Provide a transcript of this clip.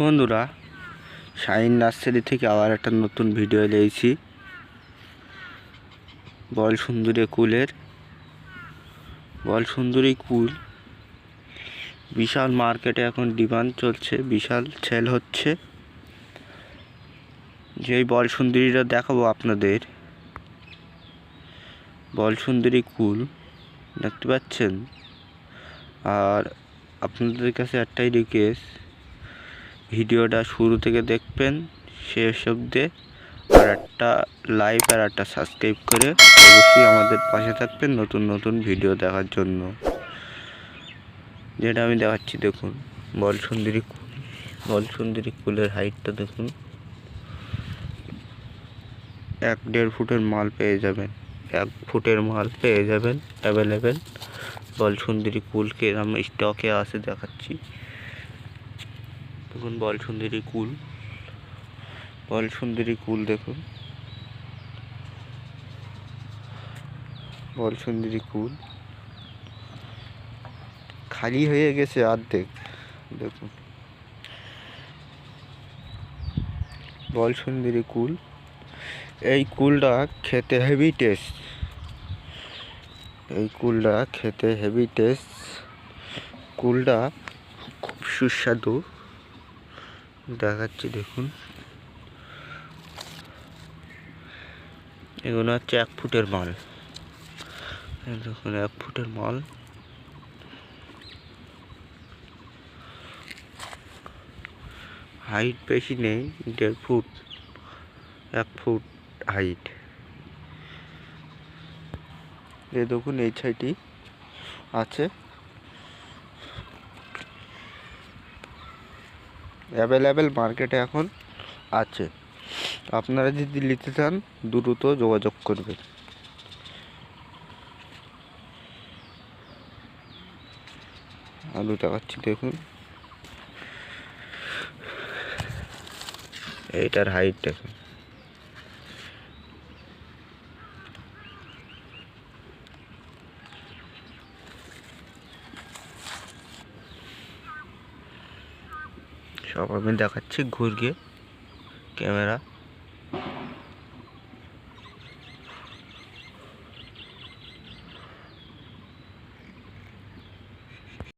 বন্ধুরা shine nursery থেকে আবার একটা নতুন ভিডিও নিয়েছি বল সুন্দরী কুলের। বল সুন্দরী কুল। বিশাল মার্কেটে এখন ডিমান্ড চলছে, বিশাল সেল হচ্ছে। যেই বল সুন্দরীটা দেখাবো আপনাদের। বল সুন্দরী কুল, দেখতে পাচ্ছেন? আর আপনাদের কাছে একটাই রিকোয়েস্ট ভিডিওটা শুরু থেকে দেখবেন, শেষ অবধি, আর একটা লাইক আর একটা সাবস্ক্রাইব করে অবশ্যই আমাদের পাশে থাকবেন নতুন নতুন ভিডিও দেখার জন্য। যেটা আমি দেখাচ্ছি, দেখুন, বল সুন্দরী বল সুন্দরী কুলের হাইটটা দেখুন। এক দেড় ফুটের মাল পেয়ে যাবেন, এক ফুটের মাল পেয়ে যাবেন অ্যাভেলেবেল বল সুন্দরী কুলকে আমি স্টকে আছে দেখাচ্ছি। দেখুন বল সুন্দরী কুল। বল সুন্দরী কুল দেখুন। বল সুন্দরী কুল। খালি হয়ে গেছে অর্ধেক। দেখুন। বল সুন্দরী কুল। এই কুলটা খেতে হেভি টেস্ট এই কুলটা খেতে হেভি টেস্ট কুলটা খুব সুস্বাদু। দেখাচ্ছি, দেখুন। এগুলো হচ্ছে এক ফুটের মাল। দেখুন, এক ফুটের মাল। হাইট বেশি নেই, দেড় ফুট, এক ফুট হাইট। দেখুন, এই ছাইটি আছে। অ্যাভেলেবেল মার্কেটে এখন আছে। আপনারা যদি নিতে চান, দ্রুত যোগাযোগ করবেন। আলু দেখাচ্ছি দেখুন। এইটার হাইট দেখুন। সব আমি দেখাচ্ছি ঘুরিয়ে ক্যামেরা